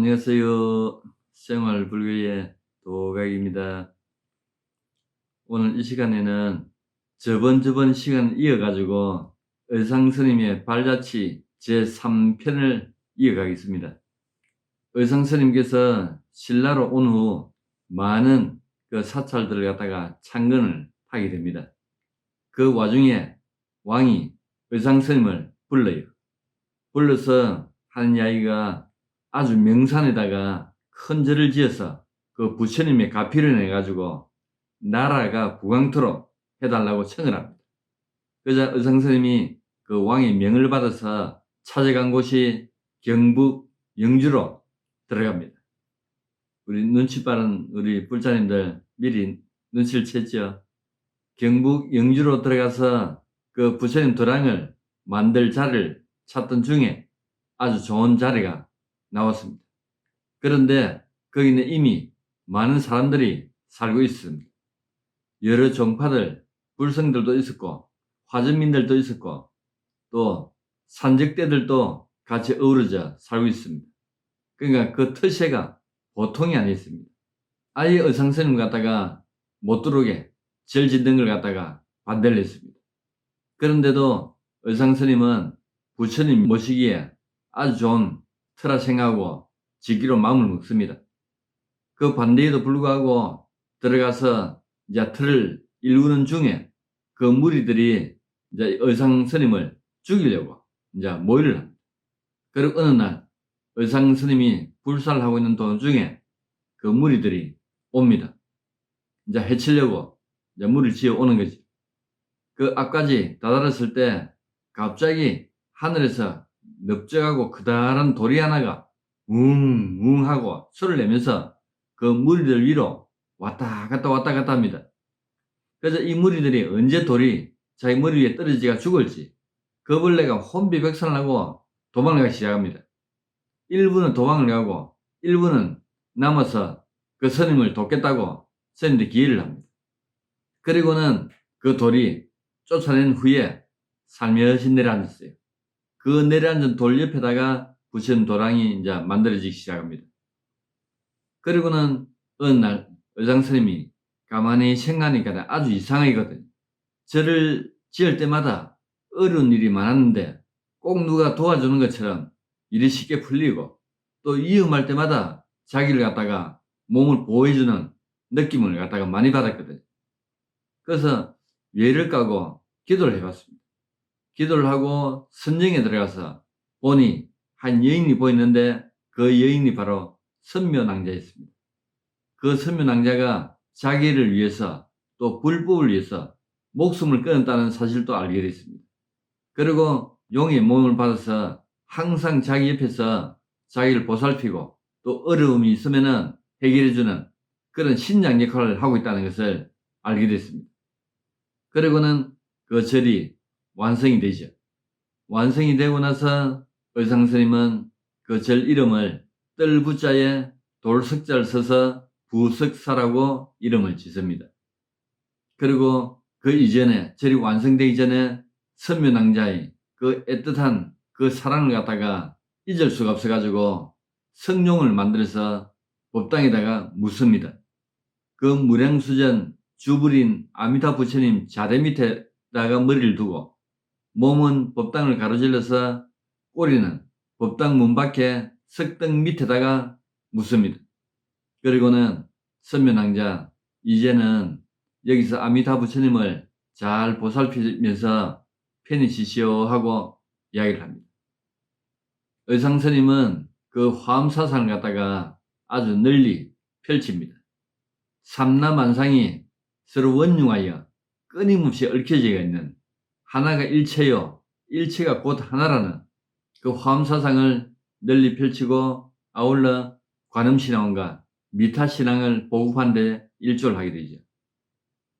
안녕하세요. 생활 불교의 도각입니다. 오늘 이 시간에는 저번 저번 시간 이어가지고 의상스님의 발자취 제3편을 이어가겠습니다. 의상스님께서 신라로 온 후 많은 그 사찰들을 갖다가 창건을 하게 됩니다. 그 와중에 왕이 의상스님을 불러요. 불러서 하는 이야기가 아주 명산에다가 큰 절을 지어서 그 부처님의 가피를 내가지고 나라가 구강토록 해달라고 청을 합니다. 그자 의상스님이 그 왕의 명을 받아서 찾아간 곳이 경북 영주로 들어갑니다. 우리 눈치 빠른 우리 불자님들 미리 눈치를 챘죠. 경북 영주로 들어가서 그 부처님 도랑을 만들 자를 찾던 중에 아주 좋은 자리가 나왔습니다. 그런데 거기는 이미 많은 사람들이 살고 있습니다. 여러 종파들, 불성들도 있었고, 화전민들도 있었고, 또 산적대들도 같이 어우러져 살고 있습니다. 그러니까 그 터세가 보통이 아니었습니다. 아예 의상스님 갖다가 못 들어오게 절 짓는 걸 갖다가 반대를 했습니다. 그런데도 의상스님은 부처님 모시기에 아주 좋은 터라 생각하고 지기로 마음을 먹습니다. 그 반대에도 불구하고 들어가서 이제 틀을 일구는 중에 그 무리들이 이제 의상 스님을 죽이려고 이제 모의를 합니다. 그리고 어느 날 의상 스님이 불사를 하고 있는 도중에 그 무리들이 옵니다. 이제 해치려고 이제 물을 지어 오는 거지. 그 앞까지 다다랐을 때 갑자기 하늘에서 넓적하고 그다란 돌이 하나가 웅웅 하고 소리를 내면서 그 무리들 위로 왔다 갔다 왔다 갔다 합니다. 그래서 이 무리들이 언제 돌이 자기 머리 위에 떨어지가 죽을지 그 벌레가 혼비백산을 하고 도망을 가기 시작합니다. 일부는 도망을 가고 일부는 남아서 그 스님을 돕겠다고 스님들 기회를 합니다. 그리고는 그 돌이 쫓아낸 후에 살며시 내려앉았어요. 그 내려앉은 돌 옆에다가 부처님 도랑이 이제 만들어지기 시작합니다. 그리고는 어느 날 의장 스님이 가만히 생각하니까 아주 이상하거든요. 저를 지을 때마다 어려운 일이 많았는데 꼭 누가 도와주는 것처럼 일이 쉽게 풀리고 또 위험할 때마다 자기를 갖다가 몸을 보호해주는 느낌을 갖다가 많이 받았거든요. 그래서 예를 까고 기도를 해봤습니다. 기도를 하고 선정에 들어가서 보니 한 여인이 보이는데 그 여인이 바로 선묘낭자였습니다. 그 선묘낭자가 자기를 위해서 또 불법을 위해서 목숨을 끊었다는 사실도 알게 됐습니다. 그리고 용의 몸을 받아서 항상 자기 옆에서 자기를 보살피고 또 어려움이 있으면은 해결해주는 그런 신장 역할을 하고 있다는 것을 알게 됐습니다. 그리고는 그 절이 완성이 되죠. 완성이 되고 나서 의상 스님은 그 절 이름을 뜰부자에 돌석자를 써서 부석사라고 이름을 짓습니다. 그리고 그 이전에 절이 완성되기 전에 선묘낭자의 그 애틋한 그 사랑을 갖다가 잊을 수가 없어가지고 성룡을 만들어서 법당에다가 묻습니다. 그 무량수전 주불인 아미타 부처님 자대 밑에다가 머리를 두고 몸은 법당을 가로질러서 꼬리는 법당 문 밖에 석등 밑에다가 묻습니다. 그리고는 선면왕자 이제는 여기서 아미타 부처님을 잘 보살피면서 편히 쉬시오 하고 이야기를 합니다. 의상스님은 그 화엄사상을 갖다가 아주 널리 펼칩니다. 삼라만상이 서로 원융하여 끊임없이 얽혀져 있는 하나가 일체요, 일체가 곧 하나라는 그 화엄사상을 널리 펼치고 아울러 관음신앙과 미타신앙을 보급한 데 일조를 하게 되죠.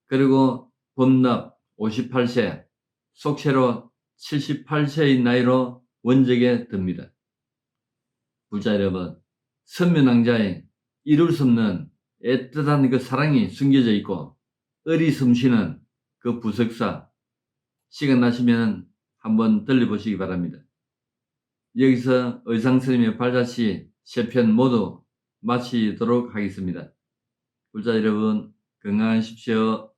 그리고 범납 58세, 속세로 78세의 나이로 원적에 듭니다. 부자 여러분, 선면왕자의 이룰 수 없는 애틋한 그 사랑이 숨겨져 있고 어리숨쉬는 그 부석사 시간 나시면 한번 들려보시기 바랍니다. 여기서 의상스님의 발자취 세편 모두 마치도록 하겠습니다. 불자 여러분 건강하십시오.